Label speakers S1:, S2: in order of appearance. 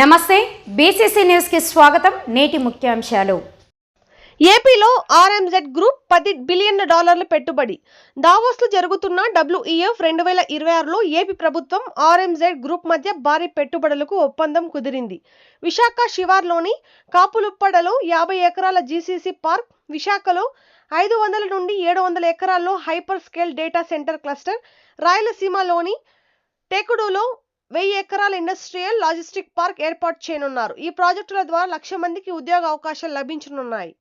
S1: నమస్తే బీసీసీ న్యూస్కి స్వాగతం. నేటి ముఖ్యాంశాలు.
S2: ఏపీలో ఆర్ఎంజెడ్ గ్రూప్ పది బిలియన్ డాలర్ల పెట్టుబడి. దావోస్లో జరుగుతున్న డబ్ల్యూఈఎఫ్ రెండు వేల ఇరవై ఆరులో ఏపీ ప్రభుత్వం ఆర్ఎంజెడ్ గ్రూప్ మధ్య భారీ పెట్టుబడులకు ఒప్పందం కుదిరింది. విశాఖ శివార్లోని కాపులుప్పడలో యాభై ఎకరాల జీసీసీ పార్క్ విశాఖలో ఐదు వందల నుండి ఏడు వందల ఎకరాల్లో hyper scale data center cluster రాయలసీమలోని టెకుడులో వెయ్యి ఎకరాల ఇండస్ట్రియల్ లాజిస్టిక్ పార్క్ ఏర్పాటు చేయనున్నారు. ఈ ప్రాజెక్టుల ద్వారా లక్ష మందికి ఉద్యోగ అవకాశాలు లభించనున్నాయి.